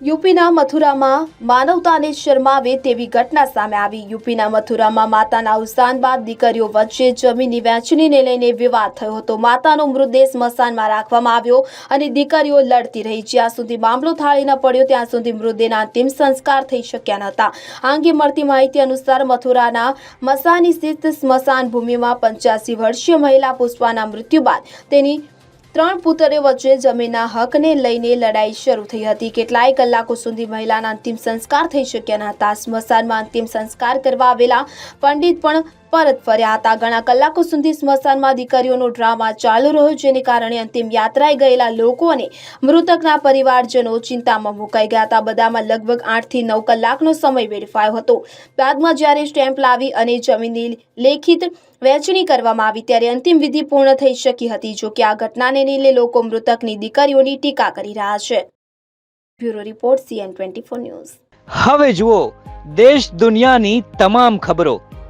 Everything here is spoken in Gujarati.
યુપીના મથુરામાં માનવતાને શરમાવે તેવી ઘટના સામે આવી. યુપીના મથુરામાં માતાના અવસાન બાદ દીકરીઓ વચ્ચે જમીનની વહેંચણીને લઈને વિવાદ થયો હતો. માતાનો મૃતદેહ સ્મશાનમાં રાખવામાં આવ્યો અને દીકરીઓ લડતી રહી. જ્યાં સુધી મામલો થાળી ન પડ્યો, ત્યાં સુધી મૃતદેહના અંતિમ સંસ્કાર થઈ શક્યા ન હતા. આ અંગે મળતી માહિતી અનુસાર મથુરાના મસાની સ્થિત સ્મશાન ભૂમિમાં પંચ્યાસી વર્ષીય મહિલા પુષ્પાના મૃત્યુ બાદ તેની ત્રણ પુત્રીઓ વચ્ચે જમીનના હકને લઈને લડાઈ શરૂ થઈ હતી. કેટલાય કલાકો સુધી મહિલાના અંતિમ સંસ્કાર થઈ શક્યા ન હતા. સ્મશાનમાં અંતિમ સંસ્કાર કરવા આવેલા પંડિત પણ પરત ફર્યા હતા. ઘણા કલાકો સુધી સ્મશાનમાં દીકરીઓનો ડ્રામા ચાલુ રહ્યો, જેને કારણે અંતિમ યાત્રાએ ગયેલા લોકો અને મૃતકના પરિવારજનો ચિંતામાં મુકાઈ ગયા હતા. બધામાં લગભગ આઠથી નવ કલાકનો સમય વેડફાયો હતો. બાદમાં જ્યારે સ્ટેમ્પ લાવી અને જમીનની લેખિત વહેંચણી કરવામાં આવી, ત્યારે અંતિમ વિધિ પૂર્ણ થઈ શકી હતી, જો કે આ ઘટનાને લઈને લોકો મૃતકની દીકરીઓની ટીકા કરી રહ્યા છે. Bureau report CN twenty four news. હવે જુઓ, દેશ દુનિયાની તમામ ખબરો.